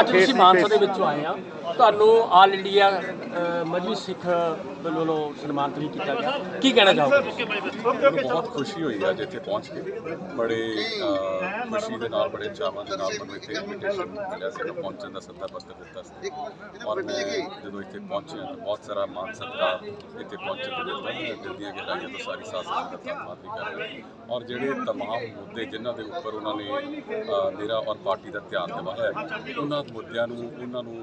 ਅੱਜ ਤੁਸੀਂ ਮਾਨਸਾ ਦੇ ਵਿੱਚੋਂ ਆਏ ਆ ਤੁਹਾਨੂੰ ਆਲ ਇੰਡੀਆ ਮਜਬੀ ਸਿੱਖ ਵੱਲੋਂ ਸਨਮਾਨਿਤ ਵੀ ਕੀਤਾ ਗਿਆ। ਕੀ ਕਹਿਣਾ ਚਾਹੋਗੇ? ਬਹੁਤ ਖੁਸ਼ੀ ਹੋਈ ਅੱਜ ਇੱਥੇ ਪਹੁੰਚ ਕੇ। ਬੜੇ ਖੁਸ਼ੀ ਦੇ ਨਾਲ, ਬੜੇ ਚਾਵਾਂ ਦੇ ਨਾਲ ਮੈਨੂੰ ਇੱਥੇ ਇਨਵੀਟੇਸ਼ਨ ਮਿਲਿਆ ਸੀ। ਨਾ ਪਹੁੰਚਣ ਦਾ ਸੱਦਾ ਪੱਤਰ ਦਿੱਤਾ ਸੀ। ਔਰ ਜਦੋਂ ਇੱਥੇ ਪਹੁੰਚਿਆ ਤਾਂ ਬਹੁਤ ਸਾਰਾ ਮਾਨ ਸਤਿਕਾਰ ਇੱਥੇ ਪਹੁੰਚਣ ਦੇ ਦਿੱਤਾ। ਮੈਂ ਦਿਲ ਦੀਆਂ ਗਹਿਰਾਈਆਂ ਤੋਂ ਸਾਰੀ ਸਾਸ ਦਾ ਧੰਨਵਾਦ ਵੀ ਕਰ ਰਿਹਾ ਔਰ ਜਿਹੜੇ ਤਮਾਮ ਮੁੱਦੇ ਜਿਨ੍ਹਾਂ ਦੇ ਉੱਪਰ ਉਹਨਾਂ ਨੇ ਮੇਰਾ ਔਰ ਪਾਰਟੀ ਦਾ ਧਿਆਨ ਦਿਵਾਇਆ ਉਹਨਾਂ ਮੁੱਦਿਆਂ ਨੂੰ, ਉਹਨਾਂ ਨੂੰ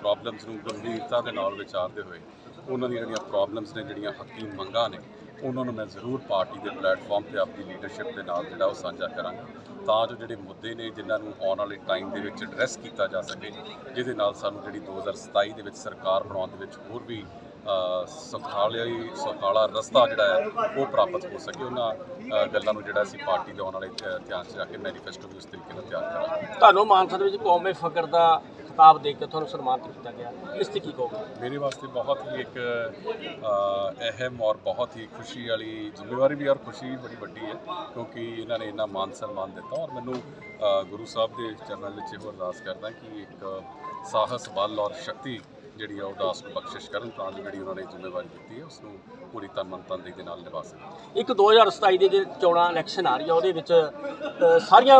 ਪ੍ਰੋਬਲਮਸ ਨੂੰ ਗੰਭੀਰਤਾ ਦੇ ਨਾਲ ਵਿਚਾਰਦੇ ਹੋਏ ਉਹਨਾਂ ਦੀਆਂ ਜਿਹੜੀਆਂ ਪ੍ਰੋਬਲਮਸ ਨੇ ਜਿਹੜੀਆਂ ਹੱਕੀ ਮੰਗਾਂ ਨੇ ਉਹਨਾਂ ਨੂੰ ਮੈਂ ਜ਼ਰੂਰ ਪਾਰਟੀ ਦੇ ਪਲੇਟਫਾਰਮ ਤੇ ਆਪਣੀ ਲੀਡਰਸ਼ਿਪ ਦੇ ਨਾਲ ਜਿਹੜਾ ਉਹ ਸਾਂਝਾ ਕਰਾਂਗਾ। ਤਾਂ ਜੋ ਜਿਹੜੇ ਮੁੱਦੇ ਨੇ ਜਿਨ੍ਹਾਂ ਨੂੰ ਆਉਣ ਵਾਲੇ ਟਾਈਮ ਦੇ ਵਿੱਚ ਐਡਰੈਸ ਕੀਤਾ ਜਾ ਸਕੇ ਜਿਹਦੇ ਨਾਲ ਸਾਨੂੰ ਜਿਹੜੀ 2027 ਦੇ ਵਿੱਚ ਸਰਕਾਰ ਬਣਾਉਣ ਦੇ ਵਿੱਚ ਹੋਰ ਵੀ ਅ, ਸੁਖਾਲੀ ਸੁਖਾਲਾ ਰਸਤਾ ਜਿਹੜਾ ਹੈ ਉਹ ਪ੍ਰਾਪਤ ਹੋ ਸਕੇ। ਉਹਨਾਂ ਗੱਲਾਂ ਨੂੰ ਜਿਹੜਾ ਅਸੀਂ ਪਾਰਟੀ ਦੇ ਆਉਣ ਵਾਲੇ ਧਿਆਨ 'ਚ ਰੱਖ ਕੇ ਮੈਨੀਫੈਸਟੋ ਵੀ ਉਸ ਤਰੀਕੇ ਨਾਲ ਤਿਆਰ ਕਰਾਂਗੇ। ਤੁਹਾਨੂੰ ਮਾਨਸਾ ਦੇ ਵਿੱਚ ਕੌਮੇ ਫਕਰ ਦਾ ਖਿਤਾਬ ਦੇ ਕੇ ਤੁਹਾਨੂੰ ਸਨਮਾਨਿਤ ਕੀਤਾ ਗਿਆ। ਇਸ ਤੇ ਕੀ ਕਹੋਗੇ? ਮੇਰੇ ਵਾਸਤੇ ਬਹੁਤ ਹੀ ਇੱਕ ਅਹਿਮ ਔਰ ਬਹੁਤ ਹੀ ਖੁਸ਼ੀ ਵਾਲੀ ਜ਼ਿੰਮੇਵਾਰੀ ਵੀ ਔਰ ਖੁਸ਼ੀ ਵੀ ਬੜੀ ਵੱਡੀ ਹੈ ਕਿਉਂਕਿ ਇਹਨਾਂ ਨੇ ਇੰਨਾ ਮਾਨ ਸਨਮਾਨ ਦਿੱਤਾ ਔਰ ਮੈਨੂੰ ਗੁਰੂ ਸਾਹਿਬ ਦੇ ਚਰਨਾਂ ਵਿੱਚ ਇਹ ਅਰਦਾਸ ਕਰਦਾ ਕਿ ਇੱਕ ਸਾਹਸ ਬਲ ਔਰ ਸ਼ਕਤੀ ਜਿਹੜੀ ਆ ਉਹ ਦਾਸ ਨੂੰ ਬਖਸ਼ਿਸ਼ ਕਰਨ ਤਾਂ ਜਿਹੜੀ ਉਹਨਾਂ ਨੇ ਜ਼ਿੰਮੇਵਾਰੀ ਦਿੱਤੀ ਹੈ ਉਸ ਨੂੰ ਪੂਰੀ ਤਨ ਦੇ ਨਾਲ ਨਿਭਾ ਸਕਣ। ਇੱਕ 2027 ਦੇ ਜਿਹੜੇ ਚੋਣਾਂ ਇਲੈਕਸ਼ਨ ਆ ਰਹੀ ਆ ਉਹਦੇ ਵਿੱਚ ਸਾਰੀਆਂ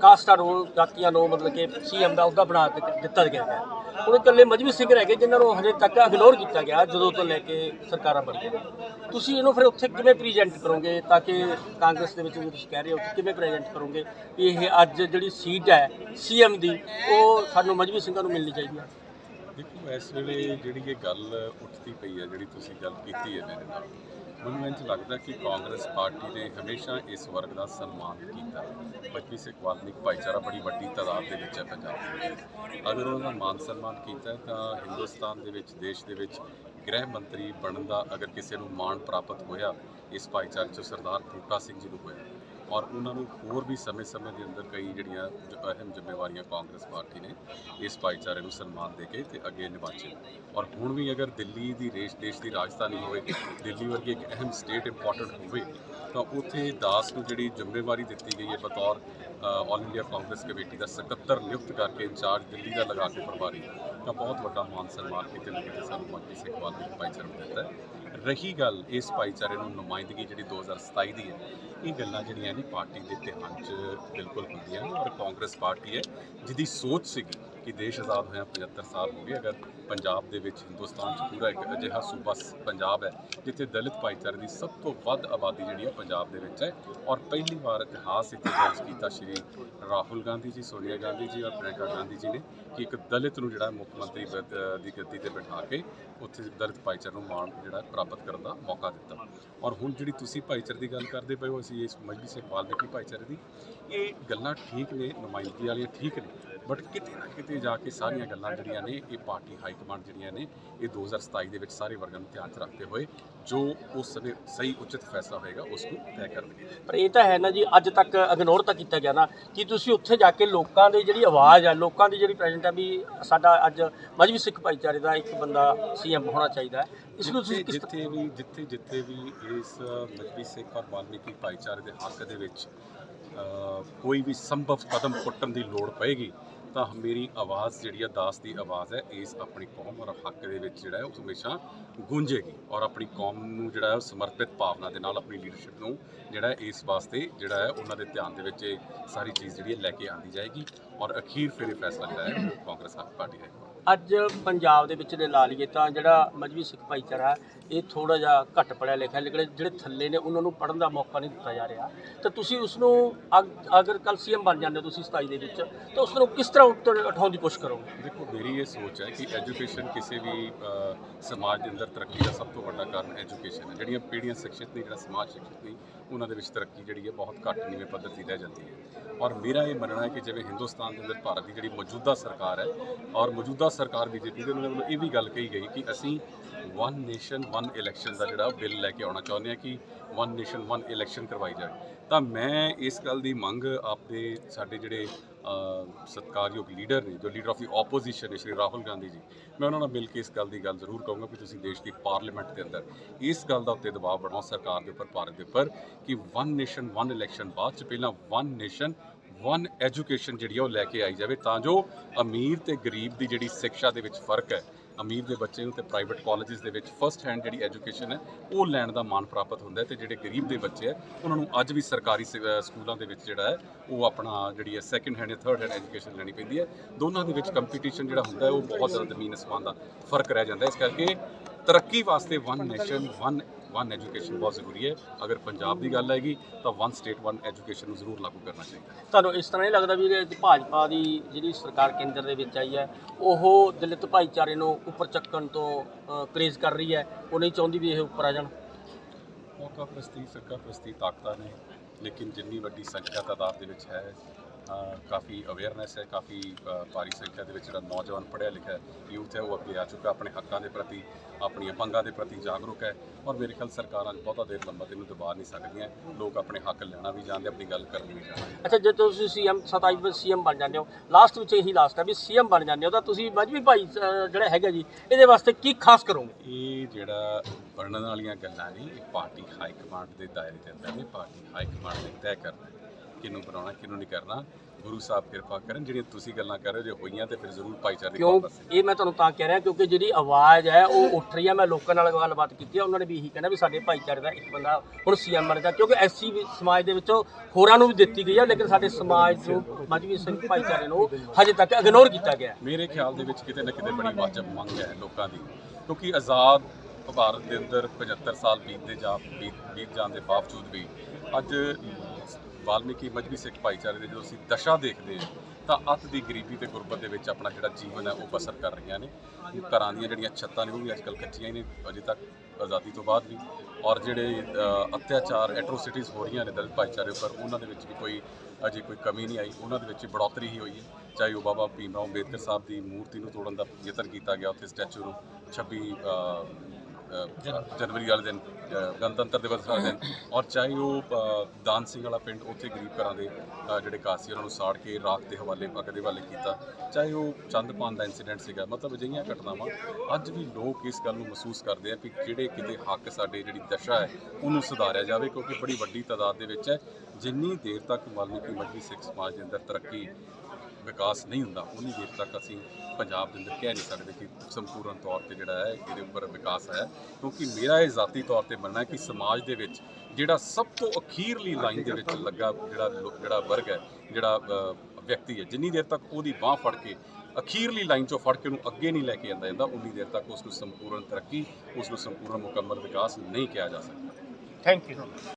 ਕਾਸਟਾਂ ਨੂੰ ਜਾਤੀਆਂ ਨੂੰ ਮਤਲਬ ਕਿ ਸੀਐਮ ਦਾ ਉਹਦਾ ਬਣਾ ਦਿੱਤਾ ਗਿਆ ਹੈ। ਹੁਣ ਇਕੱਲੇ ਮਜਬੀ ਸਿੰਘ ਰਹਿ ਗਏ ਜਿਨ੍ਹਾਂ ਨੂੰ ਹਜੇ ਤੱਕ ਇਗਨੋਰ ਕੀਤਾ ਗਿਆ ਜਦੋਂ ਤੋਂ ਲੈ ਕੇ ਸਰਕਾਰਾਂ ਬਣੀਆਂ ਤੁਸੀਂ ਇਹਨੂੰ ਫਿਰ ਉੱਥੇ ਕਿਵੇਂ ਪ੍ਰੈਜ਼ੈਂਟ ਕਰੋਗੇ ਤਾਂ ਕਿ ਕਾਂਗਰਸ ਦੇ ਵਿੱਚ ਵੀ ਤੁਸੀਂ ਕਹਿ ਰਹੇ ਹੋ ਕਿ ਕਿਵੇਂ ਪ੍ਰੈਜ਼ੈਂਟ ਕਰੋਗੇ ਵੀ ਇਹ ਅੱਜ ਜਿਹੜੀ ਸੀਟ ਹੈ ਸੀਐਮ ਦੀ, ਉਹ ਸਾਨੂੰ ਮਜਬੀ ਸਿੰਘਾਂ ਨੂੰ ਮਿਲਣੀ ਚਾਹੀਦੀ ਹੈ? ਦੇਖੋ, ਇਸ ਵੇਲੇ ਜਿਹੜੀ ਇਹ ਗੱਲ ਉੱਠਦੀ ਪਈ ਹੈ, ਜਿਹੜੀ ਤੁਸੀਂ ਗੱਲ ਕੀਤੀ ਹੈ ਮੇਰੇ ਨਾਲ ਮੈਨੂੰ ਇੰਝ ਲੱਗਦਾ ਕਿ ਕਾਂਗਰਸ ਪਾਰਟੀ ਨੇ ਹਮੇਸ਼ਾ ਇਸ ਵਰਗ ਦਾ ਸਨਮਾਨ ਕੀਤਾ। ਬੱਚੀ ਸਿੱਖ ਵਾਲਮੀਕ ਭਾਈਚਾਰਾ ਬੜੀ ਵੱਡੀ ਤਾਦਾਦ ਦੇ ਵਿੱਚ ਹੈ ਪੰਜਾਬ ਦੇ ਵਿੱਚ। ਅਗਰ ਉਹਨਾਂ ਦਾ ਮਾਨ ਸਨਮਾਨ ਕੀਤਾ ਤਾਂ ਹਿੰਦੁਸਤਾਨ ਦੇ ਵਿੱਚ, ਦੇਸ਼ ਦੇ ਵਿੱਚ ਗ੍ਰਹਿ ਮੰਤਰੀ ਬਣਨ ਦਾ ਅਗਰ ਕਿਸੇ ਨੂੰ ਮਾਣ ਪ੍ਰਾਪਤ ਹੋਇਆ, ਇਸ ਭਾਈਚਾਰੇ 'ਚੋਂ ਸਰਦਾਰ ਬੂਟਾ ਸਿੰਘ ਜੀ ਨੂੰ ਹੋਇਆ। ਔਰ ਉਹਨਾਂ ਨੂੰ ਹੋਰ ਵੀ ਸਮੇਂ-ਸਮੇਂ ਦੇ ਅੰਦਰ ਕਈ ਜਿਹੜੀਆਂ ਅਹਿਮ ਜ਼ਿੰਮੇਵਾਰੀਆਂ ਕਾਂਗਰਸ ਪਾਰਟੀ ਨੇ ਇਸ ਭਾਈਚਾਰੇ ਨੂੰ ਸਨਮਾਨ ਦੇ ਕੇ ਤੇ ਅੱਗੇ ਨਿਭਾਚੇ। ਔਰ ਹੁਣ ਵੀ ਅਗਰ ਦਿੱਲੀ ਦੀ ਰੇਸ਼ ਦੇਸ਼ ਦੀ ਰਾਜਧਾਨੀ ਹੋਵੇ, ਦਿੱਲੀ ਵਰਗੀ ਇੱਕ ਅਹਿਮ ਸਟੇਟ ਇੰਪੋਰਟੈਂਟ ਹੋਵੇ, ਤਾਂ ਉੱਥੇ ਦਾਸ ਨੂੰ ਜਿਹੜੀ ਜ਼ਿੰਮੇਵਾਰੀ ਦਿੱਤੀ ਗਈ ਹੈ ਬਤੌਰ ਆਲ ਇੰਡੀਆ ਕਾਂਗਰਸ ਕਮੇਟੀ ਦਾ ਸਕੱਤਰ ਨਿਯੁਕਤ ਕਰਕੇ ਇੰਚਾਰਜ ਦਿੱਲੀ ਦਾ ਲਗਾ ਕੇ ਪ੍ਰਭਾਰੀ, ਤਾਂ ਬਹੁਤ ਵੱਡਾ ਮਾਨ ਸਨਮਾਨ ਕਿਤੇ ਨਾ ਕਿਤੇ ਸਾਨੂੰ ਮੱਕੀ ਸਿੱਖ ਵਾਲਮੀਕ ਭਾਈਚਾਰੇ ਨੂੰ ਦਿੱਤਾ ਹੈ। ਰਹੀ ਗੱਲ ਇਸ ਭਾਈਚਾਰੇ ਨੂੰ ਨੁਮਾਇੰਦਗੀ ਜਿਹੜੀ 2027 ਦੀ ਹੈ, ਇਹ ਗੱਲਾਂ ਜਿਹੜੀਆਂ ਨੇ ਪਾਰਟੀ ਦੇ ਧਿਆਨ 'ਚ ਬਿਲਕੁਲ ਹੁੰਦੀਆਂ ਨੇ ਔਰ ਕਾਂਗਰਸ ਪਾਰਟੀ ਹੈ, ਜਿਹਦੀ ਸੋਚ ਸੀਗੀ ਕਿ ਦੇਸ਼ ਆਜ਼ਾਦ ਹੋਇਆ 75 ਸਾਲ ਹੋ ਗਏ। ਅਗਰ ਪੰਜਾਬ ਦੇ ਵਿੱਚ ਹਿੰਦੁਸਤਾਨ 'ਚ ਪੂਰਾ ਇੱਕ ਅਜਿਹਾ ਸੂਬਾ ਸ- ਪੰਜਾਬ ਹੈ, ਜਿੱਥੇ ਦਲਿਤ ਭਾਈਚਾਰੇ ਦੀ ਸਭ ਤੋਂ ਵੱਧ ਆਬਾਦੀ ਜਿਹੜੀ ਹੈ ਪੰਜਾਬ ਦੇ ਵਿੱਚ ਹੈ। ਔਰ ਪਹਿਲੀ ਵਾਰ ਇਤਿਹਾਸ ਇੱਥੇ ਦਰਜ ਕੀਤਾ ਸ਼੍ਰੀ ਰਾਹੁਲ ਗਾਂਧੀ ਜੀ, ਸੋਨੀਆ ਗਾਂਧੀ ਜੀ ਔਰ ਪ੍ਰਿਯੰਕਾ ਗਾਂਧੀ ਜੀ ਨੇ ਕਿ ਇੱਕ ਦਲਿਤ ਨੂੰ ਜਿਹੜਾ ਮੁੱਖ ਮੰਤਰੀ ਦੀ ਗੱਦੀ ਤੇ ਬਿਠਾ ਕੇ ਉੱਥੇ ਦਲਿਤ ਭਾਈਚਾਰੇ ਨੂੰ ਮਾਣ ਜਿਹੜਾ ਪ੍ਰਾਪਤ ਕਰਨ ਦਾ ਮੌਕਾ ਦਿੱਤਾ। ਔਰ ਹੁਣ ਜਿਹੜੀ ਤੁਸੀਂ ਭਾਈਚਾਰੇ ਦੀ ਗੱਲ ਕਰਦੇ ਪਏ ਹੋ, ਅਸੀਂ ਇਸ ਮਜਲਿਸ ਸੇ ਵਾਲਮੀਕੀ ਭਾਈਚਾਰੇ ਦੀ, ਇਹ ਗੱਲਾਂ ਠੀਕ ਨੇ, ਨੁਮਾਇੰਦਗੀ ਵਾਲੀਆਂ ਠੀਕ ਨੇ। ਬਟ ਕਿਤੇ ਨਾ ਕਿਤੇ ਜਾ ਕੇ ਸਾਰੀਆਂ ਗੱਲਾਂ ਜਿਹੜੀਆਂ ਨੇ ਇਹ ਪਾਰਟੀ ਹਾਈ ਕਮਾਂਡ ਜਿਹੜੀਆਂ ਨੇ ਇਹ 2027 ਦੇ ਵਿੱਚ ਸਾਰੇ ਵਰਗਾਂ ਨੂੰ ਧਿਆਨ 'ਚ ਰੱਖਦੇ ਹੋਏ ਜੋ ਉਸ ਸਮੇਂ ਸਹੀ ਉਚਿਤ ਫੈਸਲਾ ਹੋਏਗਾ ਉਸ ਨੂੰ ਤੈਅ ਕਰਨਗੇ। ਪਰ ਇਹ ਤਾਂ ਹੈ ਨਾ ਜੀ ਅੱਜ ਤੱਕ ਇਗਨੋਰ ਤਾਂ ਕੀਤਾ ਗਿਆ ਨਾ ਕਿ ਤੁਸੀਂ ਉੱਥੇ ਜਾ ਕੇ ਲੋਕਾਂ ਦੀ ਜਿਹੜੀ ਆਵਾਜ਼ ਹੈ ਲੋਕਾਂ ਦੀ ਜਿਹੜੀ ਪ੍ਰੈਜ਼ੈਂਟ ਹੈ ਵੀ ਸਾਡਾ ਅੱਜ ਮਜਬੀ ਸਿੱਖ ਭਾਈਚਾਰੇ ਦਾ ਇੱਕ ਬੰਦਾ ਸੀਐਮ ਹੋਣਾ ਚਾਹੀਦਾ ਇਸ ਨੂੰ ਤੁਸੀਂ ਜਿੱਥੇ ਵੀ ਜਿੱਥੇ ਜਿੱਥੇ ਵੀ ਇਸ ਮਜਬੀ ਸਿੱਖ ਔਰ ਵਾਲਮੀਕੀ ਭਾਈਚਾਰੇ ਦੇ ਹੱਕ ਦੇ ਵਿੱਚ ਕੋਈ ਵੀ ਸੰਭਵ ਕਦਮ ਪੁੱਟਣ ਦੀ ਲੋੜ ਪਏਗੀ, ਤਾਂ ਮੇਰੀ ਆਵਾਜ਼ ਜਿਹੜੀ ਆ, ਦਾਸ ਦੀ ਆਵਾਜ਼ ਹੈ, ਇਸ ਆਪਣੀ ਕੌਮ ਔਰ ਹੱਕ ਦੇ ਵਿੱਚ ਜਿਹੜਾ ਹੈ, ਉਹ ਹਮੇਸ਼ਾ ਗੂੰਜੇਗੀ ਔਰ ਆਪਣੀ ਕੌਮ ਨੂੰ ਜਿਹੜਾ ਹੈ, ਉਹ ਸਮਰਪਿਤ ਭਾਵਨਾ ਦੇ ਨਾਲ ਆਪਣੀ ਲੀਡਰਸ਼ਿਪ ਨੂੰ ਜਿਹੜਾ ਇਸ ਵਾਸਤੇ ਜਿਹੜਾ ਹੈ, ਉਹਨਾਂ ਦੇ ਧਿਆਨ ਦੇ ਵਿੱਚ ਇਹ ਸਾਰੀ ਚੀਜ਼ ਜਿਹੜੀ ਹੈ, ਲੈ ਕੇ ਆਂਦੀ ਜਾਏਗੀ ਔਰ ਅਖੀਰ ਫਿਰ ਇਹ ਫੈਸਲਾ ਜਿਹੜਾ ਹੈ ਉਹ ਕਾਂਗਰਸ ਪਾਰਟੀ ਹੈ ਅੱਜ ਪੰਜਾਬ ਦੇ ਵਿੱਚ ਦੇ ਲਾ ਲਈਏ ਤਾਂ ਜਿਹੜਾ ਮਜਬੀ ਸਿੱਖ ਭਾਈਚਾਰਾ ਇਹ ਥੋੜਾ ਜਿਹਾ ਘੱਟ ਪੜਿਆ ਲਿਖਿਆ ਲੇਕਿਨ ਜਿਹੜੇ ਥੱਲੇ ਨੇ, ਉਹਨਾਂ ਨੂੰ ਪੜਨ ਦਾ ਮੌਕਾ ਨਹੀਂ ਦਿੱਤਾ ਜਾ ਰਿਹਾ। ਤਾਂ ਤੁਸੀਂ ਉਸ ਨੂੰ ਅਗ- ਅਗਰ ਕੱਲ ਸੀਐਮ ਬਣ ਜਾਂਦੇ ਹੋ ਤੁਸੀਂ 27 ਦੇ ਵਿੱਚ, ਤਾਂ ਉਸ ਨੂੰ ਕਿਸ ਤਰ੍ਹਾਂ ਉੱਤੇ ਉਠਾਉਣ ਦੀ ਕੋਸ਼ਿਸ਼ ਕਰੋਗੇ? ਦੇਖੋ, ਮੇਰੀ ਇਹ ਸੋਚ ਹੈ ਕਿ ਐਜੂਕੇਸ਼ਨ ਕਿਸੇ ਵੀ ਸਮਾਜ ਦੇ ਅੰਦਰ ਤਰੱਕੀ ਦਾ ਸਭ ਤੋਂ ਵੱਡਾ ਕਾਰਨ ਐਜੂਕੇਸ਼ਨ ਹੈ। ਜਿਹੜੀਆਂ ਪੀੜ੍ਹੀਆਂ ਸਿੱਖਿਅਤ ਨਹੀਂ, ਜਿਹੜਾ ਸਮਾਜ ਸਿੱਖਿਅਤ ਨਹੀਂ, ਉਹਨਾਂ ਦੇ ਵਿੱਚ ਤਰੱਕੀ ਜਿਹੜੀ ਹੈ ਬਹੁਤ ਘੱਟ ਨੀਵੇਂ ਪੱਧਰ ਦੀ ਰਹਿ ਜਾਂਦੀ ਹੈ। ਔਰ ਮੇਰਾ ਇਹ ਮੰਨਣਾ ਹੈ ਕਿ ਜਿਵੇਂ ਹਿੰਦੁਸਤਾਨ ਦੇ ਅੰਦਰ ਭਾਰਤ ਦੀ ਜਿਹੜੀ ਮੌਜੂਦਾ ਸਰਕਾਰ ਹੈ ਔਰ ਮੌਜੂਦਾ ਸਰਕਾਰ ਬੀਜੇਪੀ ਦੇ ਉਹਨਾਂ ਵੱਲੋਂ ਇਹ ਵੀ ਗੱਲ ਕਹੀ ਗਈ ਕਿ ਅਸੀਂ ਵਨ ਨੇਸ਼ਨ ਵਨ ਇਲੈਕਸ਼ਨ ਦਾ ਜਿਹੜਾ ਬਿੱਲ ਲੈ ਕੇ ਆਉਣਾ ਚਾਹੁੰਦੇ ਹਾਂ ਕਿ ਵਨ ਨੇਸ਼ਨ ਵਨ ਇਲੈਕਸ਼ਨ ਕਰਵਾਈ ਜਾਵੇ। ਤਾਂ ਮੈਂ ਇਸ ਗੱਲ ਦੀ ਮੰਗ ਆਪਦੇ ਸਾਡੇ ਜਿਹੜੇ ਅ, ਸਤਿਕਾਰਯੋਗ ਲੀਡਰ ਨੇ ਜੋ ਲੀਡਰ ਆਫ ਦੀ ਆਪੋਜੀਸ਼ਨ ਹੈ ਸ਼੍ਰੀ ਰਾਹੁਲ ਗਾਂਧੀ ਜੀ ਮੈਂ ਉਹਨਾਂ ਨਾਲ ਮਿਲ ਕੇ ਇਸ ਗੱਲ ਦੀ ਗੱਲ ਜ਼ਰੂਰ ਕਹੂੰਗਾ ਕਿ ਤੁਸੀਂ ਦੇਸ਼ ਦੀ ਪਾਰਲੀਮੈਂਟ ਦੇ ਅੰਦਰ ਇਸ ਗੱਲ ਦਾ ਉੱਤੇ ਦਬਾਅ ਬਣਾਓ ਸਰਕਾਰ ਦੇ ਉੱਪਰ ਭਾਰਤ ਦੇ ਉੱਪਰ ਕਿ ਵਨ ਨੇਸ਼ਨ ਵਨ ਇਲੈਕਸ਼ਨ ਬਾਅਦ ਚ ਪਹਿਲਾਂ ਵਨ ਨੇਸ਼ਨ ਵਨ ਐਜੂਕੇਸ਼ਨ ਜਿਹੜੀ ਆ ਉਹ ਲੈ ਕੇ ਆਈ ਜਾਵੇ, ਤਾਂ ਜੋ ਅਮੀਰ ਤੇ ਗਰੀਬ ਦੀ ਜਿਹੜੀ ਸਿੱਖਿਆ ਦੇ ਵਿੱਚ ਫ਼ਰਕ ਹੈ, ਅਮੀਰ ਦੇ ਬੱਚੇ ਨੂੰ ਤੇ ਪ੍ਰਾਈਵੇਟ ਕਾਲਜਸ ਦੇ ਵਿੱਚ ਫਰਸਟ ਹੈਂਡ ਜਿਹੜੀ ਐਜੂਕੇਸ਼ਨ ਹੈ, ਉਹ ਲੈਣ ਦਾ ਮਾਣ ਪ੍ਰਾਪਤ ਹੁੰਦਾ ਹੈ ਤੇ ਜਿਹੜੇ ਗਰੀਬ ਦੇ ਬੱਚੇ ਹੈ, ਉਹਨਾਂ ਨੂੰ ਅੱਜ ਵੀ ਸਰਕਾਰੀ ਸ- ਸਕੂਲਾਂ ਦੇ ਵਿੱਚ ਜਿਹੜਾ ਹੈ, ਉਹ ਆਪਣਾ ਜਿਹੜੀ ਹੈ ਸੈਕੰਡ ਹੈਂਡ ਜਾਂ ਥਰਡ ਹੈਂਡ ਐਜੂਕੇਸ਼ਨ ਲੈਣੀ ਪੈਂਦੀ ਹੈ। ਦੋਨਾਂ ਦੇ ਵਿੱਚ ਕੰਪੀਟੀਸ਼ਨ ਜਿਹੜਾ ਹੁੰਦਾ ਹੈ, ਉਹ ਬਹੁਤ ਜ਼ਿਆਦਾ ਜ਼ਮੀਨ ਅਸਮਾਨ ਦਾ ਫ਼ਰਕ ਰਹਿ ਜਾਂਦਾ ਇਸ ਕਰਕੇ ਤਰੱਕੀ ਵਾਸਤੇ one nation one one education ਬਹੁਤ ਜ਼ਰੂਰੀ ਹੈ। ਅਗਰ ਪੰਜਾਬ ਦੀ ਗੱਲ ਆਏਗੀ ਤਾਂ ਵਨ ਸਟੇਟ ਵਨ ਐਜੂਕੇਸ਼ਨ ਨੂੰ ਜ਼ਰੂਰ ਲਾਗੂ ਕਰਨਾ ਚਾਹੀਦਾ ਹੈ। ਤੁਹਾਨੂੰ ਇਸ ਤਰ੍ਹਾਂ ਨਹੀਂ ਲੱਗਦਾ ਵੀ ਇਹ ਭਾਜਪਾ ਦੀ ਜਿਹੜੀ ਸਰਕਾਰ ਕੇਂਦਰ ਦੇ ਵਿੱਚ ਆਈ ਹੈ ਉਹ ਦਲਿਤ ਭਾਈਚਾਰੇ ਨੂੰ ਉੱਪਰ ਚੱਕਣ ਤੋਂ ਪ੍ਰੇਜ਼ ਕਰ ਰਹੀ ਹੈ? ਉਹ ਨਹੀਂ ਚਾਹੁੰਦੀ ਵੀ ਇਹ ਉੱਪਰ ਆ ਜਾਣ? ਮੌਕਾ ਪ੍ਰਸਤੀ ਸਰਕਾ ਪ੍ਰਸਤੀ ਤਾਕਤਾਂ ਨੇ ਲੇਕਿਨ ਜਿੰਨੀ ਵੱਡੀ ਸੰਖਿਆ ਤਾਦਾਦ ਦੇ ਵਿੱਚ ਹੈ ਕਾਫੀ ਅਵੇਅਰਨੈਸ ਹੈ ਕਾਫੀ ਭਾਰੀ ਸੰਖਿਆ ਦੇ ਵਿੱਚ ਜਿਹੜਾ ਨੌਜਵਾਨ ਪੜ੍ਹਿਆ ਲਿਖਿਆ ਯੂਥ ਹੈ ਉਹ ਅੱਗੇ ਆ ਚੁੱਕਾ ਆਪਣੇ ਹੱਕਾਂ ਦੇ ਪ੍ਰਤੀ ਆਪਣੀਆਂ ਮੰਗਾਂ ਦੇ ਪ੍ਰਤੀ ਜਾਗਰੂਕ ਹੈ ਔਰ ਮੇਰੇ ਖਿਆਲ ਸਰਕਾਰਾਂ ਬਹੁਤਾ ਦੇਰ ਲੰਬਾ ਇਹਨੂੰ ਦਬਾ ਨਹੀਂ ਸਕਦੀਆਂ। ਲੋਕ ਆਪਣੇ ਹੱਕ ਲੈਣਾ ਵੀ ਜਾਣਦੇ ਆਪਣੀ ਗੱਲ ਕਰਨੀ ਵੀ ਜਾਣਦੇ। ਅੱਛਾ ਜੇ ਤੁਸੀਂ ਸੀਐਮ 27 ਵਿੱਚ ਸੀਐਮ ਬਣ ਜਾਂਦੇ ਹੋ ਲਾਸਟ ਵਿੱਚ ਇਹੀ ਲਾਸਟ ਹੈ ਵੀ ਸੀਐਮ ਬਣ ਜਾਂਦੇ ਹੋ ਤਾਂ ਤੁਸੀਂ ਮਜਬੀ ਭਾਈ ਜਿਹੜਾ ਹੈਗਾ ਜੀ ਇਹਦੇ ਵਾਸਤੇ ਕੀ ਖਾਸ ਕਰੋਗੇ? ਇਹ ਜਿਹੜਾ ਬਣਨ ਵਾਲੀਆਂ ਗੱਲਾਂ ਨਹੀਂ ਇਹ ਪਾਰਟੀ ਹਾਈ ਕਮਾਂਡ ਦੇ ਦਾਇਰੇ ਦੇ ਅੰਦਰ ਨੇ ਪਾਰਟੀ ਹਾਈ ਕਮਾਂਡ ਨੇ ਤੈਅ ਕਰਨਾ ਕਿਹਨੂੰ ਬਣਾਉਣਾ ਕਿਹਨੂੰ ਨਹੀਂ ਕਰਨਾ ਗੁਰੂ ਸਾਹਿਬ ਕਿਰਪਾ ਕਰਨ ਜਿਹੜੀਆਂ ਤੁਸੀਂ ਗੱਲਾਂ ਕਰ ਰਹੇ ਹੋ ਜੇ ਹੋਈਆਂ ਤੇ ਫਿਰ ਜ਼ਰੂਰ ਭਾਈਚਾਰੇ ਦੀ ਕਿਉਂ? ਇਹ ਮੈਂ ਤੁਹਾਨੂੰ ਤਾਂ ਕਹਿ ਰਿਹਾ ਕਿਉਂਕਿ ਜਿਹੜੀ ਆਵਾਜ਼ ਹੈ ਉਹ ਉੱਠ ਰਹੀ ਹੈ। ਮੈਂ ਲੋਕਾਂ ਨਾਲ ਗੱਲਬਾਤ ਕੀਤੀ ਹੈ ਉਹਨਾਂ ਨੇ ਵੀ ਇਹੀ ਕਹਿਣਾ ਵੀ ਸਾਡੇ ਭਾਈਚਾਰੇ ਦਾ ਇੱਕ ਬੰਦਾ ਹੁਣ ਸੀਐਮ ਬਣ ਗਿਆ ਕਿਉਂਕਿ ਐਸਸੀ ਸਮਾਜ ਦੇ ਵਿੱਚੋਂ ਹੋਰਾਂ ਨੂੰ ਵੀ ਦਿੱਤੀ ਗਈ ਹੈ ਲੇਕਿਨ ਸਾਡੇ ਸਮਾਜ ਨੂੰ ਮਜਬੀ ਸਿੰਘ ਭਾਈਚਾਰੇ ਨੂੰ ਹਜੇ ਤੱਕ ਇਗਨੋਰ ਕੀਤਾ ਗਿਆ। ਮੇਰੇ ਖਿਆਲ ਦੇ ਵਿੱਚ ਕਿਤੇ ਨਾ ਕਿਤੇ ਬੜੀ ਵਾਜਬ ਮੰਗ ਹੈ ਲੋਕਾਂ ਦੀ ਕਿਉਂਕਿ ਆਜ਼ਾਦ ਭਾਰਤ ਦੇ ਅੰਦਰ 75 ਸਾਲ ਬੀਤਦੇ ਜਾ ਬੀਤ ਬੀਤ ਜਾਣ ਦੇ ਬਾਵਜੂਦ ਵੀ ਅੱਜ ਵਾਲਮੀਕੀ ਮਜਬੀ ਸਿੱਖ ਭਾਈਚਾਰੇ ਦੇ ਜਦੋਂ ਅਸੀਂ ਦਸ਼ਾ ਦੇਖਦੇ ਹਾਂ, ਤਾਂ ਅੱਤ ਦੀ ਗਰੀਬੀ ਤੇ ਗੁਰਬਤ ਦੇ ਵਿੱਚ ਆਪਣਾ ਜਿਹੜਾ ਜੀਵਨ ਹੈ, ਉਹ ਬਸਰ ਕਰ ਰਹੀਆਂ ਨੇ। ਘਰਾਂ ਦੀਆਂ ਜਿਹੜੀਆਂ ਛੱਤਾਂ ਨੇ, ਉਹ ਵੀ ਅੱਜਕੱਲ ਕੱਚੀਆਂ ਹੀ ਨੇ, ਅਜੇ ਤੱਕ ਆਜ਼ਾਦੀ ਤੋਂ ਬਾਅਦ ਵੀ। ਔਰ ਜਿਹੜੇ ਅਤਿਆਚਾਰ ਐਟਰੋਸਿਟੀਜ਼ ਹੋ ਰਹੀਆਂ ਨੇ ਦਲਿਤ ਭਾਈਚਾਰੇ ਉੱਪਰ, ਉਹਨਾਂ ਦੇ ਵਿੱਚ ਵੀ ਕੋਈ ਅਜੇ ਕੋਈ ਕਮੀ ਨਹੀਂ ਆਈ। ਉਹਨਾਂ ਦੇ ਵਿੱਚ ਵੀ ਬੜੋਤਰੀ ਹੀ ਹੋਈ ਹੈ। ਚਾਹੇ ਉਹ ਬਾਬਾ ਭੀਮ ਰਾਓ ਅੰਬੇਦਕਰ ਸਾਹਿਬ ਦੀ ਮੂਰਤੀ ਨੂੰ ਤੋੜਨ ਦਾ ਯਤਨ ਕੀਤਾ ਗਿਆ, ਉੱਥੇ ਸਟੈਚੂ ਨੂੰ 26 ਜਨਵਰੀ ਵਾਲੇ ਦਿਨ ਗਣਤੰਤਰ ਦਿਵਸ ਵਾਲੇ ਦਿਨ ਔਰ ਚਾਹੇ ਉਹ ਦਾਨ ਸਿੰਘ ਵਾਲਾ ਪਿੰਡ ਉੱਥੇ ਗਰੀਬ ਘਰਾਂ ਦੇ ਜਿਹੜੇ ਕਾਸੀ ਉਹਨਾਂ ਨੂੰ ਸਾੜ ਕੇ ਰਾਖ ਦੇ ਹਵਾਲੇ, ਅੱਗ ਦੇ ਹਵਾਲੇ ਕੀਤਾ। ਚਾਹੇ ਉਹ ਚੰਦਪਾਨ ਦਾ ਇਨਸੀਡੈਂਟ ਸੀਗਾ, ਮਤਲਬ ਅਜਿਹੀਆਂ ਘਟਨਾਵਾਂ ਅੱਜ ਵੀ ਲੋਕ ਇਸ ਗੱਲ ਨੂੰ ਮਹਿਸੂਸ ਕਰਦੇ ਆ ਕਿ ਜਿਹੜੇ ਕਿਤੇ ਹੱਕ ਸਾਡੇ ਜਿਹੜੀ ਦਸ਼ਾ ਹੈ, ਉਹਨੂੰ ਸੁਧਾਰਿਆ ਜਾਵੇ, ਕਿਉਂਕਿ ਬੜੀ ਵੱਡੀ ਤਾਦਾਦ ਦੇ ਵਿੱਚ ਹੈ। ਜਿੰਨੀ ਦੇਰ ਤੱਕ ਵਾਲਮੀਕੀ ਮਜਬੀ ਸਿੱਖ ਸਮਾਜ ਦੇ ਅੰਦਰ ਤਰੱਕੀ ਵਿਕਾਸ ਨਹੀਂ ਹੁੰਦਾ, ਉਨੀ ਦੇਰ ਤੱਕ ਅਸੀਂ ਪੰਜਾਬ ਦੇ ਅੰਦਰ ਕਹਿ ਨਹੀਂ ਸਕਦੇ ਕਿ ਸੰਪੂਰਨ ਤੌਰ ਤੇ ਜਿਹੜਾ ਹੈ, ਇਹਦੇ ਉੱਪਰ ਵਿਕਾਸ ਹੈ। ਕਿਉਂਕਿ ਮੇਰਾ ਇਹ ਜ਼ਾਤੀ ਤੌਰ ਤੇ ਮੰਨਣਾ ਹੈ ਕਿ ਸਮਾਜ ਦੇ ਵਿੱਚ ਜਿਹੜਾ ਸਭ ਤੋਂ ਅਖੀਰਲੀ ਲਾਈਨ ਦੇ ਵਿੱਚ ਲੱਗਾ ਜਿਹੜਾ ਲੋ- ਜਿਹੜਾ ਵਰਗ ਹੈ, ਜਿਹੜਾ ਵਿਅਕਤੀ ਹੈ, ਜਿੰਨੀ ਦੇਰ ਤੱਕ ਉਹਦੀ ਬਾਹ ਫੜ ਕੇ, ਅਖੀਰਲੀ ਲਾਈਨ ਚੋਂ ਫੜ ਕੇ ਉਹਨੂੰ ਅੱਗੇ ਨਹੀਂ ਲੈ ਕੇ ਆਂਦਾ ਜਾਂਦਾ, ਉਨੀ ਦੇਰ ਤੱਕ ਉਸ ਨੂੰ ਸੰਪੂਰਨ ਤਰੱਕੀ, ਉਸ ਨੂੰ ਸੰਪੂਰਨ ਮੁਕੰਮਲ ਵਿਕਾਸ ਨਹੀਂ ਕਿਹਾ ਜਾ ਸਕਦਾ। Thank you